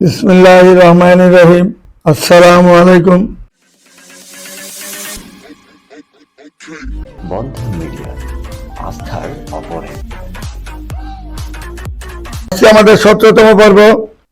বিসমুল্লাহ রহমান রহিম। আসসালামু আলাইকুম। বন্ধন মিডিয়া আস্থার অপরে। আমাদের সতেরোতম পর্ব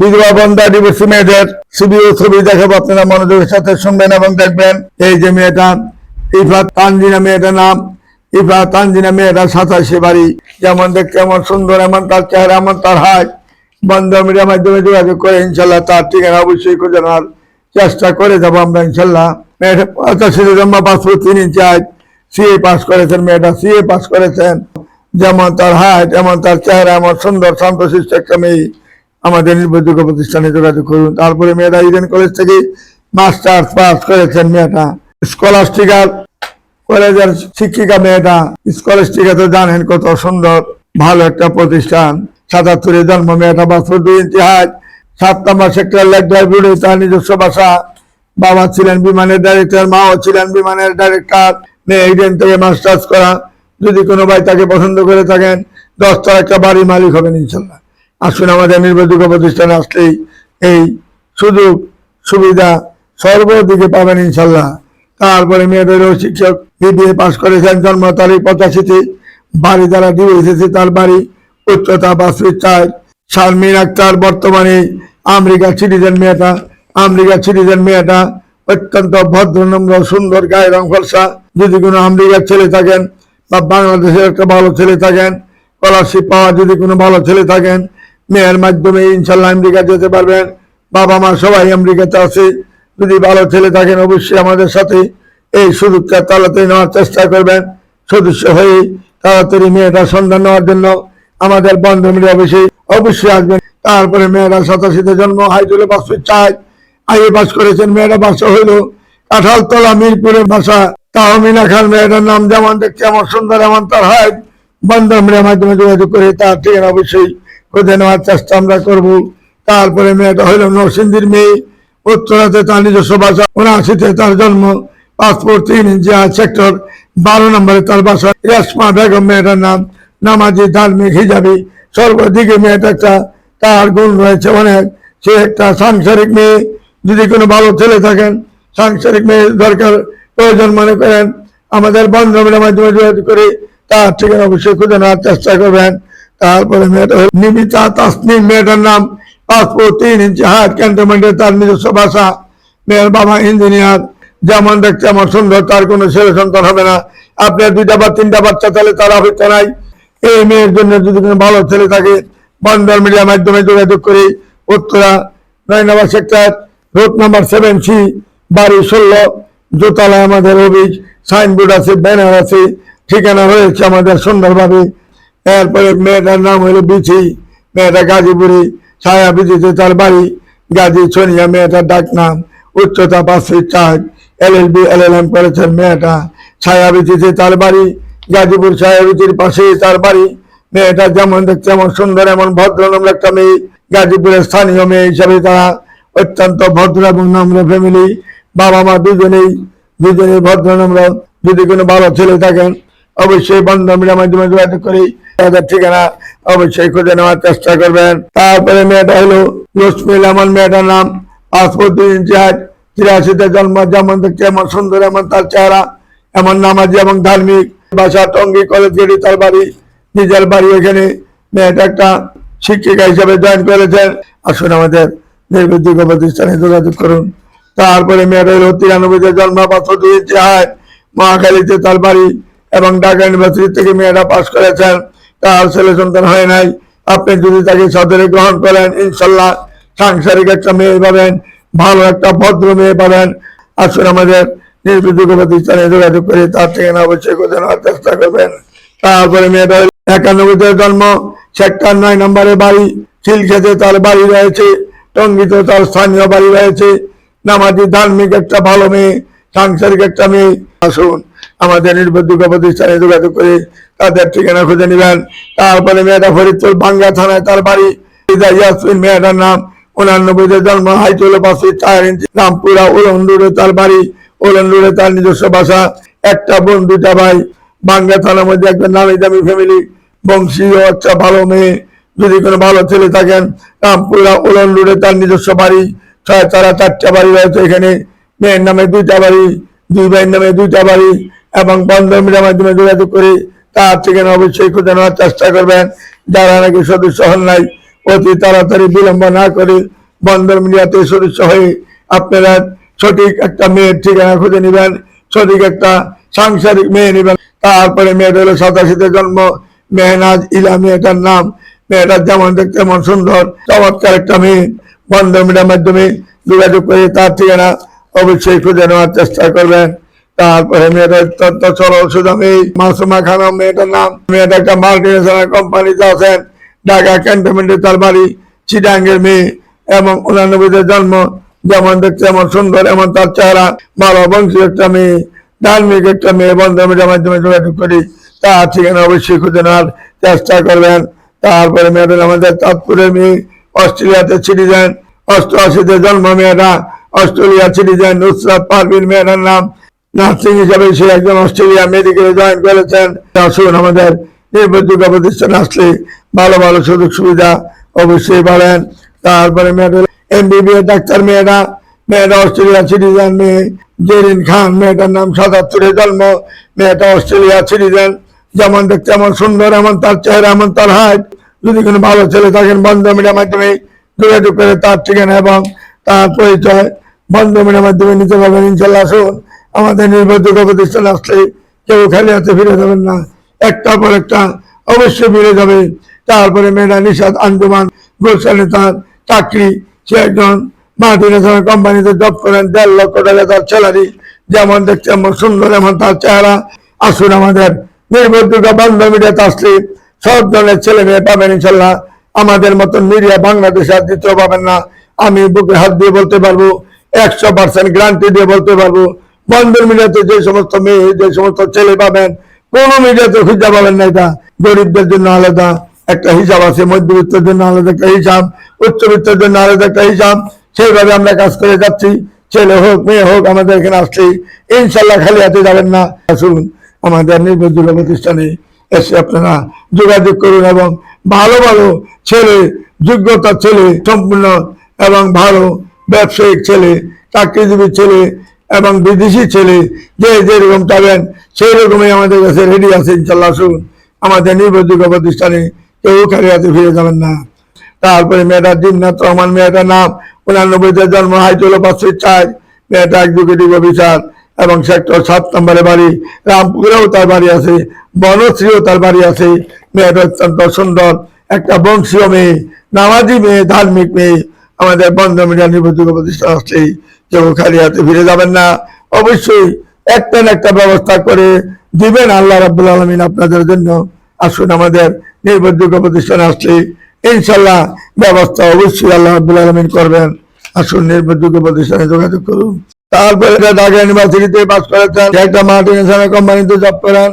বিধবা বন্ধা ডিভোর্সি মেয়েদের ছবি ও ছবি দেখাবো। আপনারা মনোযোগের সাথে শুনবেন এবং দেখবেন। এই যে মেয়েটা ইফা তানজিনা মেয়েটার নাম। ইফা তানজিনা মেয়েটা সাতাশে বাড়ি। যেমন দেখতে এমন সুন্দর এমন তার চেহারা এমন তার হাত বন্ধ মিডিয়ার মাধ্যমে যোগাযোগ করে, ইনশাল্লাহ তার ঠিকানা অবশ্যই খুঁজে নেওয়ার চেষ্টা করে যাব আমরা, ইনশাল্লাহ। মেয়েটা পঁচাশি জন্ম পাসপোর্ট তিন হাইট সিএ পাস করেছেন, মেয়েটা সিএ পাস করেছেন। যেমন তার হাইট এমন তার চেহারা, এমন সুন্দর, শান্তশিষ্ট একটা মেয়ে আমাদের নির্ভরযোগ্য প্রতিষ্ঠানে যোগাযোগ করুন। তারপরে মেয়েটা ইডেন কলেজ থেকে মাস্টার্স পাস করেছেন মেয়েটা। স্কলাস্টিকার কলেজের শিক্ষিকা মেয়েটা। স্কলাস্টিকা তো জানেন কত সুন্দর, ভালো একটা প্রতিষ্ঠান। সাতাত্তরে জন্ম মেয়েটা বছর দুই ইঞ্চি হাইট সাত নম্বর সেক্টর লেকডার বিড়ে, তার নিজস্ব বাসা বাবা ছিলেন বিমানের ডাইরেক্টর মাও ছিলেন বিমানের ডাইরেক্টর মেয়ে ইডেন থেকে মাস্টার্স করা। যদি কোনো ভাই তাকে পছন্দ করে থাকেন দশটার একটা বাড়ি মালিক হবেন ইনশাল্লাহ। আসুন আমাদের নির্বাচিত প্রতিষ্ঠানে আসলেই এই সুযোগ, সুবিধা সর্বদিকে পাবেন ইনশাল্লাহ। তারপরে মেয়েদেরও শিক্ষক বিবিএ পাশ করেছেন, জন্ম তারিখ পঁচাশিতে। বাড়ি দ্বারা দিয়ে এসেছে তার বাড়ি উচ্চতা পাঁচ ফিট শারমিন আক্তার বর্তমানে আমেরিকা সিটিজেন মেয়েটা। আমেরিকা সিটিজেন মেয়েটা অত্যন্ত ভদ্রনম্র, সুন্দর গায়ে রং ফলসা যদি কোনো আমেরিকার ছেলে থাকেন বা বাংলাদেশের একটা ভালো ছেলে থাকেন স্কলারশিপ পাওয়া যদি কোনো ভালো ছেলে থাকেন, মেয়ের মাধ্যমে ইনশাল্লাহ আমেরিকা যেতে পারবেন। বাবা মা সবাই আমেরিকাতে আছে। যদি ভালো ছেলে থাকেন, অবশ্যই আমাদের সাথে এই সুযোগটা তাড়াতাড়ি নেওয়ার চেষ্টা করবেন। সদস্য হয়ে তাড়াতাড়ি মেয়েটার সন্ধান নেওয়ার জন্য আমাদের বন্ধ মিডিয়া অবশ্যই অবশ্যই আসবেন। তারপরে মেয়েরা সাতাশিতে জন্ম হাইটুলে পাঁচশো চার আগে পাস করেছেন, মেয়েরা বাসা হইল কাঁঠালতলা, মিরপুরের বাসা। তাহমিনা খান মেয়েটার নাম যেমন দেখতে এমন সুন্দর এমন তার হাইট বন্ধ মিডিয়ার মাধ্যমে যোগাযোগ করে তার ঠিকানা অবশ্যই খুঁজে নেওয়ার চেষ্টা আমরা করব। তারপরে মেয়েটা হইল নরসিংদীর মেয়ে, উত্তরাতে তার নিজস্ব বাসা, উনআশিতে তার জন্ম। পাসপোর্ট তিন ইঞ্চি সেক্টর বারো নম্বরে তার বাসা। রেশমা বেগম মেয়েটার নাম নামাজি ধার্মিক হিজাবি সর্বদিকে মেয়েটা একটা তার গুণ রয়েছে অনেক সে একটা সাংসারিক মেয়ে। যদি কোনো ভালো ছেলে থাকেন, সাংসারিক মেয়ে দরকার প্রয়োজন মনে করেন, আমাদের বন্ধুদের মাধ্যমে যোগাযোগ করে তার ঠিকানা অবশ্যই খুঁজে নেওয়ার চেষ্টা করবেন। তারপরে মেয়েটা নিমিতা তাসনিম, মেয়েটার নাম পাসপোর্ট তিন ইঞ্চি হাত ক্যান্টনমেন্টে তার নিজস্ব ভাষা মেয়ের বাবা ইঞ্জিনিয়ার। যেমন দেখতে আমার সুন্দর, তার কোনো ছেলে সন্তান হবে না। আপনার দুইটা বা তিনটা বাচ্চা তাহলে তার অপেক্ষা নাই। এই মেয়ের জন্য যদি কোনো ভালো ছেলে থাকে, বন্দর মিডিয়ার মাধ্যমে যোগাযোগ করে। উত্তরা নয় number sector, road number seven C, বাড়ি ষোলো দোতলায় আমাদের অফিস, সাইনবোর্ড আছে, ব্যানার আছে, ঠিকানা রয়েছে আমাদের সুন্দরভাবে। এরপরে মেয়েটার নাম হলো বিছি মেয়েটা গাজীপুরে, ছায়া বিচিতে তার বাড়ি, গাজী সোনিয়া মেয়েটার ডাক নাম, উচ্চতা পাঁচ চার, এল এল বি, এল এল এম করেছেন মেয়েটা, ছায়া বিচিতে তার বাড়ি গাজীপুর বিচির পাশে তার বাড়ি। মেয়েটা যেমন দেখতে এমন সুন্দর, এমন ভদ্রনম্র একটা মেয়ে। গাজীপুরের স্থানীয় মেয়ে হিসাবে তারা অত্যন্ত ভদ্র এবং নম্র ফ্যামিলি বাবা মা দুজনেই দুজনেই ভদ্রনম্র যদি কোনো ভালো ছেলে থাকেন, অবশ্যই বন্ধ মিডিয়ার মাধ্যমে যোগাযোগ করি তাদের ঠিকানা অবশ্যই খুঁজে নেওয়ার চেষ্টা করবেন। তারপরে মেয়েটা হলো রশ্মিল আমার মেয়েটার নাম পাসপোর্ট দুই তিরাশিতে জন্ম, যেমন দেখতে এমন সুন্দর, এমন তার চেহারা, এমন নামাজি এবং ধার্মিক। বাসা টঙ্গি কলেজ গেড়ি তার বাড়ি, নিজের বাড়ি এখানে মেয়েটা একটা শিক্ষিকা হিসাবে জয়েন করেছেন। আসুন আমাদের নির্ভরযোগ্য প্রতিষ্ঠানে যোগাযোগ করুন। তারপরে মেয়েটা হলো তিরানব্বইতে জন্ম পাঁচশো দুই ইঞ্চি হাট মহাখালীতে তার বাড়ি এবং ঢাকা ইউনিভার্সিটি থেকে মেয়েরা পাশ করেছেন। তার ছেলে সন্তান হয় নাই। আপনি যদি তাকে সদরে গ্রহণ করেন, ইনশাল্লাহ সাংসারিক একটা মেয়ে পাবেন, ভালো একটা ভদ্র মেয়ে পাবেন। আসুন আমাদের যোগাযোগ করে তার ঠিকানা অবশ্যই নেওয়ার চেষ্টা করবেন তারপরে মেয়েটা একানব্বইতে জন্ম সেক্টর নয় নম্বরে বাড়ি খিলখেতে তার বাড়ি রয়েছে টঙ্গিতে তার স্থানীয় বাড়ি রয়েছে নামাজি ধার্মিক একটা ভালো মেয়ে সাংসারিক একটা মেয়ে আসুন আমাদের নির্ভরযোগ্য প্রতিষ্ঠানে যোগাযোগ করে তাদের ঠিকানা খুঁজে নেবেন তারপরে মেয়েটা ফরিদপুর বাংলা থানায় তার বাড়ি ইয়াসমিন মেয়েটার নাম উনানব্বইতে জন্ম হাইট হলো পাঁচশো চার ইঞ্চি রামপুরা উলন্দুরে তার বাড়ি উলন্দুরে তার নিজস্ব বাসা একটা বোন দুটা ভাই, বাংলা থানার মধ্যে একটা নামি দামি ফ্যামিলি বংশীয় একটা ভালো মেয়ে। যদি কোনো ভালো ছেলে থাকেন রামপুরা রোডে তার নিজস্ব বাড়ি ছয় তারা চারটা বাড়ি রয়েছে এখানে। মেয়ের নামে দুইটা বাড়ি, দুই ভাইয়ের নামে দুইটা বাড়ি এবং বন্ধন মিডিয়ার মাধ্যমে যোগাযোগ করে তার থেকে অবশ্যই খুঁজে নেওয়ার চেষ্টা করবেন। যারা নাকি সদস্য হন নাই, অতি তাড়াতাড়ি বিলম্ব না করে বন্ধন মিডিয়াতে সদস্য হয়ে আপনারা সঠিক একটা মেয়ের ঠিকানা খুঁজে নেবেন, সঠিক একটা সাংসারিক মেয়ে নেবেন। তারপরে মেয়েটা হলো সাতাশিতে জন্ম, মেহনাজ ইলা মেয়েটার নাম। মেয়েটা যেমন দেখতে তেমন সুন্দর, চমৎকার একটা মেয়ে। বন্ধন মিডিয়ার মাধ্যমে যোগাযোগ করে তার ঠিকানা অবশ্যই খুঁজে নেওয়ার চেষ্টা করবেন। তারপরে মেয়েটা অত্যন্ত সরল সুদা মেয়ে মাসুমা খানম মেয়েটার নাম। মেয়েটা একটা মাল্টিনেশনাল কোম্পানিতে আছেন, ঢাকা ক্যান্টনমেন্টে তার বাড়ি, চিটাঙ্গের মেয়ে এবং উনানব্বইতে জন্ম। যেমন দেখতে এমন সুন্দর, এমন তার চেহারা, ভালো বংশী একটা মেয়ে, ধার্মিক একটা মেয়ে বন্ধু মিডিয়ার মাধ্যমে যোগাযোগ করি। তার ঠিকানা অবশ্যই খুঁজে নেওয়ার চেষ্টা করবেন। তারপরে মেয়েদের আমাদের চাঁদপুরের মেয়ে, অস্ট্রেলিয়াতে সিটিজেন অষ্টআশিতে জন্ম মেয়েটা, অস্ট্রেলিয়া সিটিজেন নুসরাত পারভিন মেয়েটার নাম। নার্সিং হিসাবে সে একজন অস্ট্রেলিয়া মেডিকেলে জয়েন করেছেন। আসুন আমাদের নির্ভরযোগ্য প্রতিষ্ঠান আসলে ভালো ভালো সুযোগ সুবিধা অবশ্যই পাবেন। তারপরে মেয়েদের এমবিবিএস ডাক্তার মেয়েরা, মেয়েটা অস্ট্রেলিয়া সিটিজেন মেয়ে, জেরিন খান, মেয়েটার নাম সাতাত্তরে জন্ম, মেয়েটা অস্ট্রেলিয়া সিটিজেন। যেমন দেখতে এমন সুন্দর, এমন তার চেহারা, এমন তার হাইট। যদি কোনো ভালো ছেলে থাকেন বন্ধ মিডিয়ার মাধ্যমে যোগাযোগ করে তার ঠিকানা এবং তার পরিচয় বন্ধ মিডিয়ার মাধ্যমে নিতে পারবেন। ইনশাল্লাহ আসুন। আমাদের নির্ভরযোগ্য প্রতিষ্ঠান আসলে কেউ খালি হাতে ফিরে যাবেন না। একটার পর একটা অবশ্যই ফিরে যাবে। তারপরে মেয়েরা নিষাদ আঞ্জুমান, গুলশানে তার চাকরি সে একজন মাল্টিনেশনাল কোম্পানিতে জব করেন দেড় লক্ষ টাকা তার স্যালারি যেমন দেখতে এমন সুন্দর এমন তার চেহারা আসুন আমাদের নির্ভরযোগ্য বন্ধ মিডিয়াতে আসলে সব ধরনের ছেলে মেয়ে পাবেন ইনশাল্লাহ। আমাদের মতন মিডিয়া বাংলাদেশে আর দ্বিতীয় পাবেন না। আমি বুকে হাত দিয়ে বলতে পারব, একশো পার্সেন্ট গ্যারান্টি দিয়ে বলতে পারব। বন্ধন মিডিয়াতে যে সমস্ত মেয়ে, যে সমস্ত ছেলে পাবেন, কোনো মিডিয়াতে খুঁজে পাবেন না এটা। গরিবদের জন্য আলাদা। একটা হিসাব আছে মধ্যবিত্তের জন্য আলাদা একটা হিসাব উচ্চবিত্তের জন্য আলাদা একটা হিসাব সেইভাবে আমরা কাজ করে যাচ্ছি। ছেলে হোক, মেয়ে হোক, আমাদের এখানে আসলেই ইনশাল্লাহ খালি হাতে যাবেন না। আসুন, আমাদের নির্ভরযোগ্য প্রতিষ্ঠানে এসে আপনারা যোগাযোগ করুন এবং ভালো ভালো ছেলে, যোগ্যতা ছেলে, সম্পূর্ণ এবং ভালো ব্যবসায়িক ছেলে, চাকরিজীবী ছেলে এবং বিদেশি ছেলে, যে যেরকম পাবেন সেই রকমই আমাদের কাছে রেডি আছে। ইনশাল্লাহ আসুন, আমাদের নির্ভরযোগ্য প্রতিষ্ঠানে কেউ হাতে ফিরে যাবেন না। তারপরে মেয়েটার দিননাথ রহমান, মেয়েটার নাম উনানব্বইতে জন্ম হাইট হলো পাঁচশো চার মেয়েটা এক্সিকিউটিভ অফিসার এবং সেক্টর সাত নম্বরে বাড়ি। রামপুরেও তার বাড়ি আছে, বনশ্রীও তার বাড়ি আছে। মেয়েটা অত্যন্ত সুন্দর, একটা বংশীয় মেয়ে, নামাজি মেয়ে, ধার্মিক মেয়ে। আমাদের বন্ধ মিডিয়া নির্ভরযোগ্য প্রতিষ্ঠান আসলেই কেউ খালি হাতে ফিরে যাবেন না। অবশ্যই একটা না একটা ব্যবস্থা করে দিবেন আল্লাহ রাব্বুল আলমিন আপনাদের জন্য। আসুন আমাদের নির্ভরযোগ্য প্রতিষ্ঠানে আসলে ইনশাল্লাহ ব্যবস্থা অবশ্যই আল্লাহ রাব্বুল আলমিন করবেন। আসুন নির্ভরযোগ্য প্রতিষ্ঠানে যোগাযোগ করুন। তারপরে ঢাকা ইউনিভার্সিটিতে পাস করেছেন। একটা মাল্টিনেশনাল কোম্পানিতে জব করেন।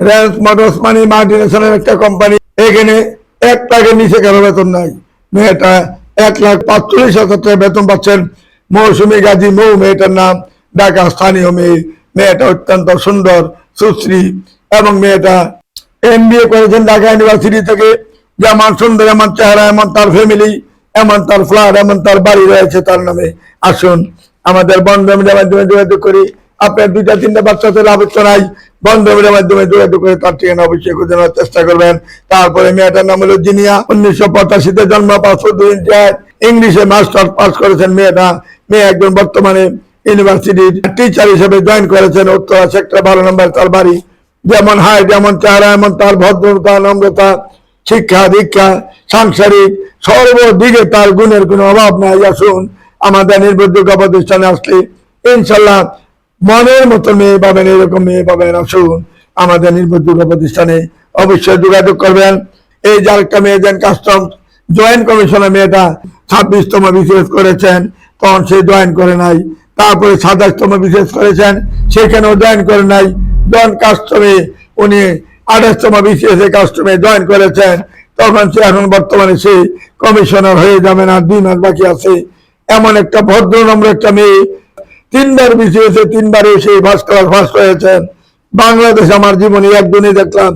র্যান্স মোটরস মানে মাল্টিনেশনাল একটা কোম্পানি। এখানে এক লাখের নিচে কারও বেতন নাই। মেয়েটা এক লাখ পাঁচচল্লিশ হাজার টাকা বেতন পাচ্ছেন। মৌসুমী গাজী মৌ, মেয়েটার নাম ঢাকা স্থানীয় মেয়ে। মেয়েটা অত্যন্ত সুন্দর, সুশ্রী এবং মেয়েটা এম বি এ করেছেন ঢাকা ইউনিভার্সিটি থেকে। যেমন সুন্দর, এমন চেহারা, এমন তার ফ্যামিলি এমন তার ফ্ল্যাট এমন তার বাড়ি রয়েছে তার নামে। আসুন, আমাদের বন্ধ মিডিয়ার মাধ্যমে যোগাযোগ করি, আপনার দুইটা, তিনটা বাচ্চা তো লাভ নাই। বন্ধ মিডিয়ার মাধ্যমে যোগাযোগ করে, তার ঠিকানা অবশ্যই খুঁজে নেওয়ার চেষ্টা করবেন। তারপরে মেয়েটার নাম হলো জিনিয়া। উনিশশো পঁচাশিতে জন্ম পাঁচশো দুই ইংলিশে মাস্টার পাস করেছেন মেয়েটা। মেয়ে একজন বর্তমানে ইউনিভার্সিটির টিচার হিসেবে জয়েন করেছেন। উত্তরা সেক্টর বারো নম্বর তার বাড়ি। যেমন হাইট যেমন চেহারা, এমন তার ভদ্রতা, নম্রতা, শিক্ষা, দীক্ষা, সাংসারিক, সর্বদিকে তার গুণের কোনো অভাব নাই। আসুন আমাদের নির্ভরযোগ্য প্রতিষ্ঠানে আসলে ইনশাল্লাহ মনের মতো মেয়ে পাবেন, এরকম মেয়ে পাবেন। আসুন আমাদের নির্ভরযোগ্য প্রতিষ্ঠানে অবশ্যই যোগাযোগ করবেন। এই যে আরেকটা মেয়ে দেন কাস্টম জয়েন্ট কমিশনের মেয়েটা ছাব্বিশতম বিশেষ করেছেন, তখন সে জয়েন করে নাই। তারপরে সাতাশতম বিশেষ করেছেন, সেখানেও জয়েন করে নাই। জন কাস্টমে উনি আঠাশতম বিসিএস কাস্টমে জয়েন করেছেন, তখন সে এখন বর্তমানে সে কমিশনার হয়ে যাবেন আর দুই মাস বাকি আছে। এমন একটা ভদ্র নম্র একটা মেয়ে, তিনবার বিসিএস তিনবারে সেই ফার্স্ট ক্লাস ফার্স্ট হয়েছেন বাংলাদেশ আমার জীবনে একদিনই দেখলাম,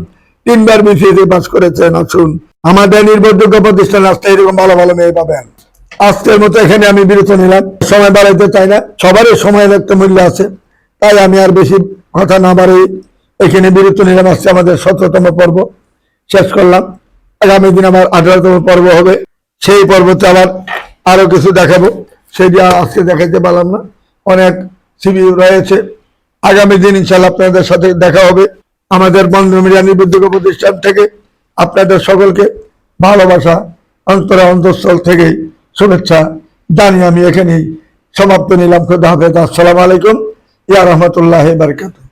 তিনবার বিসিএস পাস করেছেন, আসুন। আমাদের নির্ভরযোগ্য প্রতিষ্ঠান রাস্তায় এরকম ভালো ভালো মেয়ে পাবেন। আজকের মতো এখানে আমি বিরত নিলাম। সময় বাড়াইতে চাই না। সবারই সময়ের একটা মূল্য আছে, তাই আমি আর বেশি কথা না বাড়ি এখানে বিরত নিলাম আসছে আমাদের সতেরোতম পর্ব। শেষ করলাম। আগামী দিন আমার আঠারোতম পর্ব হবে। সেই পর্বতে আবার আরও কিছু দেখাবো। সেটি আজকে দেখাতে পারলাম না। অনেক সিবি রয়েছে। আগামী দিন ইনশাল্লাহ আপনাদের সাথে দেখা হবে। আমাদের বন্ধ মিডিয়া নিবদ্ধক প্রতিষ্ঠান থেকে আপনাদের সকলকে ভালোবাসা, অন্তরে অন্তঃস্থল থেকেই শুভেচ্ছা জানিয়ে আমি এখানেই সমাপ্ত নিলাম। খুদা হাফেজ। আসসালামু আলাইকুম। ইয়া রহমতুল্লাহ বারকাতুহ।